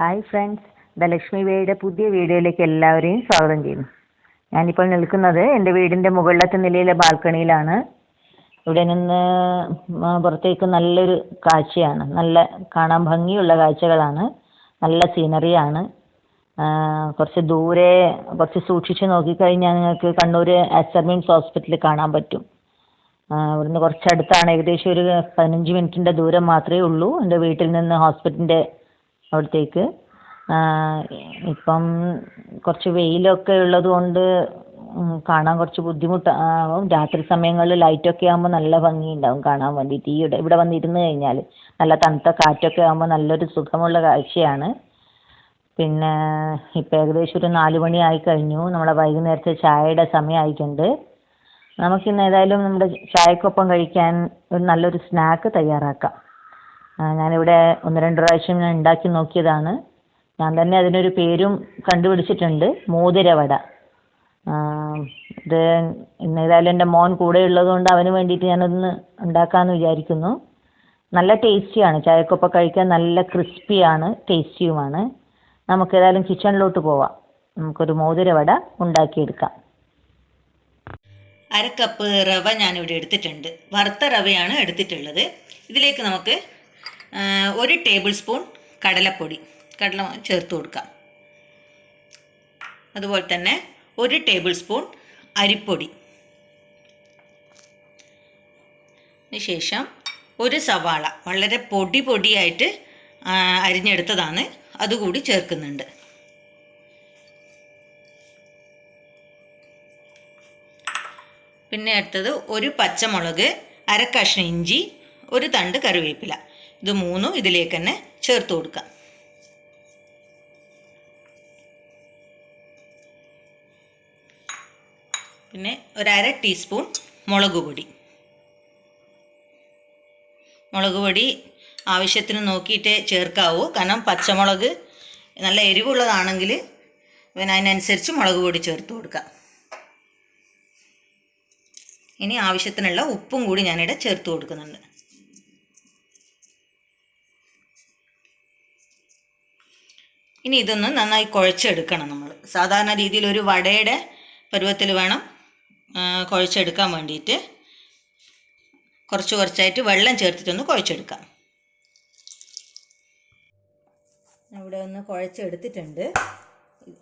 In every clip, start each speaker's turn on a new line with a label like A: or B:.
A: Hi friends Dhanlaxmi വേയുടെ പുതിയ വീഡിയോയിലേക്ക് എല്ലാവരെയും സ്വാഗതം ചെയ്യുന്നു. ഞാനിപ്പോൾ നിൽക്കുന്നത് എന്റെ വീടിന്റെ മുകളിലത്തെ നിലയിലെ ബാൽക്കണിയിലാണ്. ഇവിടെ നിന്ന് പുറത്തേക്ക് നല്ലൊരു കാഴ്ചയാണ്. നല്ല കാണാൻ ഭംഗിയുള്ള കാഴ്ചകളാണ്. നല്ല സീനറിയാണ്. കുറച്ച് ദൂരെ കുറച്ച് സൂക്ഷിച്ച് നോക്കിക്കഴിഞ്ഞാൽ നിങ്ങൾക്ക് കണ്ണൂർ അസർമിൻസ് ഹോസ്പിറ്റലിൽ കാണാൻ പറ്റും. ഇവിടുന്ന് കുറച്ചടുത്താണ്. ഏകദേശം ഒരു പതിനഞ്ച് മിനിറ്റിന്റെ ദൂരം മാത്രമേ ഉള്ളൂ. എന്റെ വീട്ടിൽ നിന്ന് ഹോസ്പിറ്റലിന്റെ അവിടത്തേക്ക്. ഇപ്പം കുറച്ച് വെയിലൊക്കെ ഉള്ളത് കൊണ്ട് കാണാൻ കുറച്ച് ബുദ്ധിമുട്ടാവും. രാത്രി സമയങ്ങളിൽ ലൈറ്റ് ഒക്കെ ആകുമ്പോൾ നല്ല ഭംഗിയുണ്ടാവും കാണാൻ വേണ്ടിയിട്ട്. ഈ ഇവിടെ വന്നിരുന്ന് കഴിഞ്ഞാൽ നല്ല തണുത്ത കാറ്റൊക്കെ ആകുമ്പോൾ നല്ലൊരു സുഖമുള്ള കാഴ്ചയാണ്. പിന്നെ ഇപ്പം ഏകദേശം ഒരു നാല് മണി ആയി കഴിഞ്ഞു. നമ്മളെ വൈകുന്നേരത്തെ ചായയുടെ സമയമായിട്ടുണ്ട് നമുക്കിന്ന് ഏതായാലും നമ്മുടെ ചായക്കൊപ്പം കഴിക്കാൻ ഒരു നല്ലൊരു സ്നാക്ക് തയ്യാറാക്കാം. ഞാനിവിടെ ഒന്ന് രണ്ട് പ്രാവശ്യം ഞാൻ ഉണ്ടാക്കി നോക്കിയതാണ്. ഞാൻ തന്നെ അതിനൊരു പേരും കണ്ടുപിടിച്ചിട്ടുണ്ട്. മോതിരവട. ഇത് ഇന്ന് ഏതായാലും എന്റെ മോൻ കൂടെ ഉള്ളത് കൊണ്ട് അവന് വേണ്ടിയിട്ട് ഞാനൊന്ന് ഉണ്ടാക്കാമെന്ന് വിചാരിക്കുന്നു. നല്ല ടേസ്റ്റിയാണ്. ചായക്കൊപ്പം കഴിക്കാൻ നല്ല ക്രിസ്പിയാണ് ടേസ്റ്റിയുമാണ്. നമുക്ക് ഏതായാലും കിച്ചണിലോട്ട് പോവാം. നമുക്കൊരു മോതിരവട ഉണ്ടാക്കിയെടുക്കാം.
B: അര കപ്പ് റവ ഞാനിവിടെ എടുത്തിട്ടുണ്ട്. വറുത്ത റവയാണ് എടുത്തിട്ടുള്ളത്. ഇതിലേക്ക് നമുക്ക് ഒരു ടേബിൾ സ്പൂൺ കടലപ്പൊടി. കടല ചേർത്ത് കൊടുക്കാം. അതുപോലെ തന്നെ ഒരു ടേബിൾ സ്പൂൺ അരിപ്പൊടി. ശേഷം ഒരു സവാള. വളരെ പൊടി പൊടിയായിട്ട് അരിഞ്ഞെടുത്തതാണ്. അതുകൂടി ചേർക്കുന്നുണ്ട്. പിന്നെ അടുത്തത് ഒരു പച്ചമുളക് അര കഷ്ണം ഇഞ്ചി ഒരു തണ്ട് കറിവേപ്പില. ഇത് മൂന്നും ഇതിലേക്ക് തന്നെ ചേർത്ത് കൊടുക്കാം. പിന്നെ ഒരര ടീസ്പൂൺ മുളക് പൊടി. മുളക് പൊടി ആവശ്യത്തിന് നോക്കിയിട്ട് ചേർക്കാവൂ. കാരണം പച്ചമുളക് നല്ല എരിവുള്ളതാണെങ്കിൽ പിന്നെ അതിനനുസരിച്ച് മുളക് പൊടി ചേർത്ത് കൊടുക്കാം. ഇനി ആവശ്യത്തിനുള്ള ഉപ്പും കൂടി ഞാനിവിടെ ചേർത്ത് കൊടുക്കുന്നുണ്ട്. ഇനി ഇതൊന്ന് നന്നായി കുഴച്ചെടുക്കണം നമ്മൾ സാധാരണ രീതിയിൽ ഒരു വടയുടെ പരുവത്തിൽ വേണം കുഴച്ചെടുക്കാൻ വേണ്ടിയിട്ട്. കുറച്ച് കുറച്ചായിട്ട് വെള്ളം ചേർത്തിട്ടൊന്ന് കുഴച്ചെടുക്കാം. ഇവിടെ ഒന്ന് കുഴച്ചെടുത്തിട്ടുണ്ട്.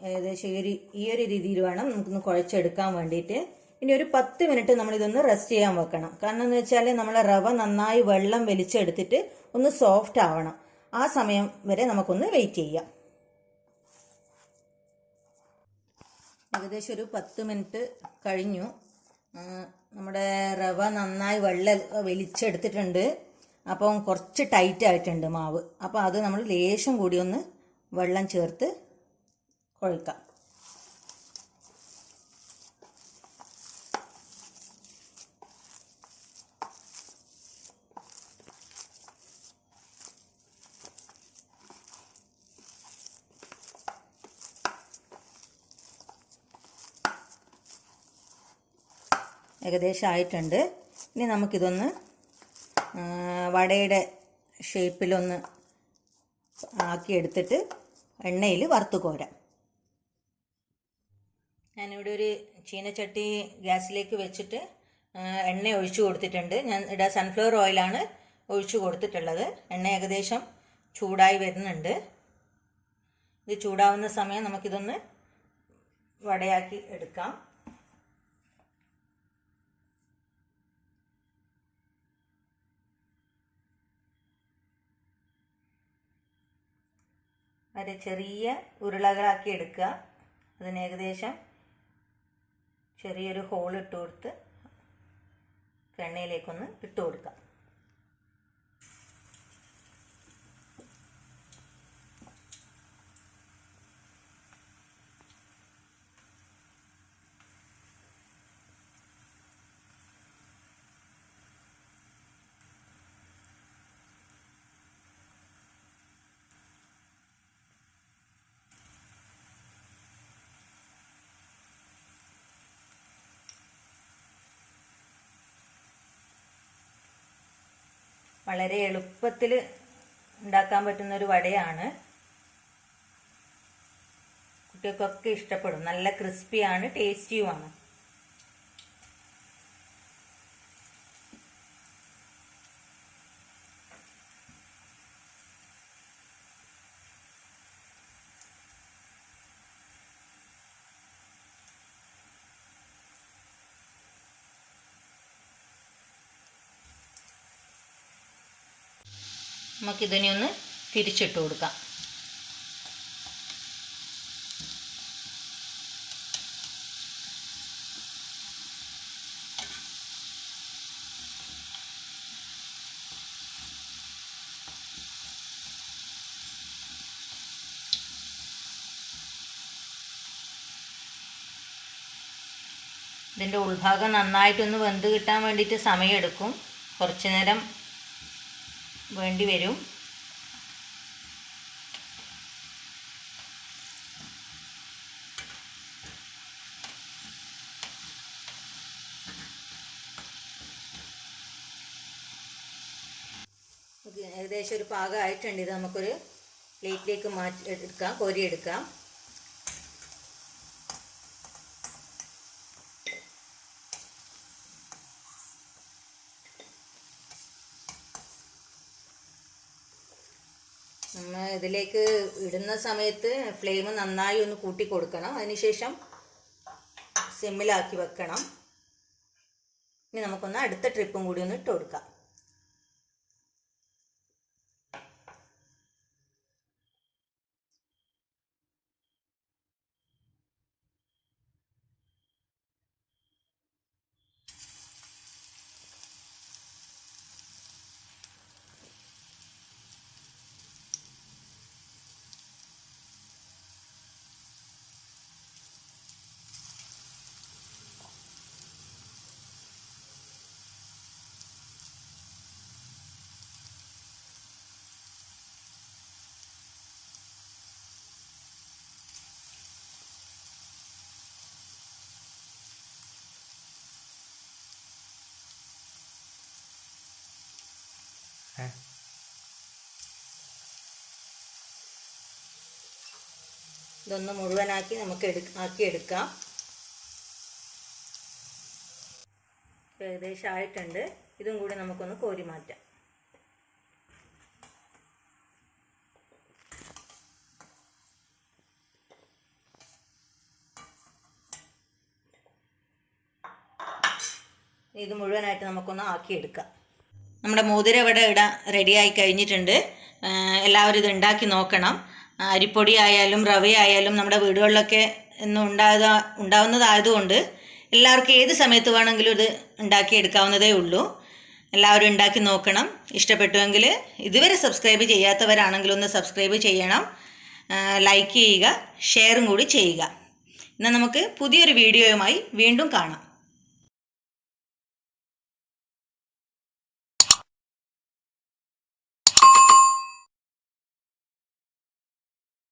B: ഏകദേശം ഈ ഒരു ഈ ഒരു രീതിയിൽ വേണം നമുക്കൊന്ന് കുഴച്ചെടുക്കാൻ വേണ്ടിയിട്ട്. ഇനി ഒരു പത്ത് മിനിറ്റ് നമ്മളിതൊന്ന് റെസ്റ്റ് ചെയ്യാൻ വെക്കണം. കാരണം എന്ന് വെച്ചാൽ നമ്മളെ റവ നന്നായി വെള്ളം വലിച്ചെടുത്തിട്ട് ഒന്ന് സോഫ്റ്റ് ആവണം. ആ സമയം വരെ നമുക്കൊന്ന് വെയിറ്റ് ചെയ്യാം. ഏകദേശം ഒരു പത്ത് മിനിറ്റ് കഴിഞ്ഞു. നമ്മുടെ റവ നന്നായി വെള്ള വലിച്ചെടുത്തിട്ടുണ്ട്. അപ്പം കുറച്ച് ടൈറ്റ് ആയിട്ടുണ്ട് മാവ്. അപ്പോൾ അത് നമ്മൾ ലേശം കൂടി ഒന്ന് വെള്ളം ചേർത്ത് കുഴക്കാം. ഏകദേശം ആയിട്ടുണ്ട് ഇനി നമുക്കിതൊന്ന് വടയുടെ ഷേപ്പിലൊന്ന് ആക്കിയെടുത്തിട്ട് എണ്ണയിൽ വറുത്ത് കോരാം. ഞാനിവിടെ ഒരു ചീനച്ചട്ടി ഗ്യാസിലേക്ക് വെച്ചിട്ട് എണ്ണ ഒഴിച്ചു കൊടുത്തിട്ടുണ്ട്. ഞാൻ ഇവിടെ സൺഫ്ലവർ ഓയിലാണ് ഒഴിച്ചു കൊടുത്തിട്ടുള്ളത്. എണ്ണ ഏകദേശം ചൂടായി വരുന്നുണ്ട്. ഇത് ചൂടാവുന്ന സമയം നമുക്കിതൊന്ന് വടയാക്കി എടുക്കാം. വളരെ ചെറിയ ഉരുളകളാക്കി എടുക്കുക. അതിന് ഏകദേശം ചെറിയൊരു ഹോൾ ഇട്ട് കൊടുത്ത് എണ്ണയിലേക്കൊന്ന് ഇട്ട് കൊടുക്കാം വളരെ എളുപ്പത്തിൽ ഉണ്ടാക്കാൻ പറ്റുന്ന ഒരു വടയാണ്. കുട്ടികൾക്കൊക്കെ ഇഷ്ടപ്പെടും. നല്ല ക്രിസ്പിയാണ് ടേസ്റ്റിയുമാണ്. നമുക്കിതിനെ ഒന്ന് തിരിച്ചിട്ട് കൊടുക്കാം. ഇതിന്റെ ഉൾഭാഗം നന്നായിട്ടൊന്ന് വെന്ത് കിട്ടാൻ വേണ്ടിയിട്ട് സമയമെടുക്കും. കുറച്ച് നേരം വേണ്ടി വരും ഏകദേശം ഒരു പാകമായിട്ടുണ്ട്. ഇത് നമുക്കൊരു പ്ലേറ്റിലേക്ക് മാറ്റി എടുക്കാം കോരിയെടുക്കാം. നമ്മൾ ഇതിലേക്ക് ഇടുന്ന സമയത്ത് ഫ്ലെയിം നന്നായി ഒന്ന് കൂട്ടി കൊടുക്കണം. അതിനുശേഷം സിമ്മിലാക്കി വെക്കണം. ഇനി നമുക്കൊന്ന് അടുത്ത ട്രിപ്പും കൂടി ഒന്ന് ഇട്ട് കൊടുക്കാം. ഇതൊന്ന് മുഴുവനാക്കി നമുക്ക് ആക്കി എടുക്കാം. ഏകദേശം ആയിട്ടുണ്ട്. ഇതും കൂടി നമുക്കൊന്ന് കോരി മാറ്റാം. ഇത് മുഴുവനായിട്ട് നമുക്കൊന്ന് ആക്കിയെടുക്കാം നമ്മുടെ മോതിര ഇവിടെ ഇടാൻ റെഡിയായി കഴിഞ്ഞിട്ടുണ്ട്. എല്ലാവരും ഇത് ഉണ്ടാക്കി നോക്കണം. അരിപ്പൊടി ആയാലും റവ ആയാലും നമ്മുടെ വീടുകളിലൊക്കെ ഇന്ന് ഉണ്ടാകുക ഉണ്ടാവുന്നതായതുകൊണ്ട് എല്ലാവർക്കും ഏത് സമയത്ത് വേണമെങ്കിലും ഇത് ഉണ്ടാക്കിയെടുക്കാവുന്നതേ ഉള്ളൂ. എല്ലാവരും ഉണ്ടാക്കി നോക്കണം. ഇഷ്ടപ്പെട്ടുവെങ്കിൽ ഇതുവരെ സബ്സ്ക്രൈബ് ചെയ്യാത്തവരാണെങ്കിൽ ഒന്ന് സബ്സ്ക്രൈബ് ചെയ്യണം. ലൈക്ക് ചെയ്യുക ഷെയറും കൂടി ചെയ്യുക. എന്നാൽ നമുക്ക് പുതിയൊരു വീഡിയോയുമായി വീണ്ടും കാണാം.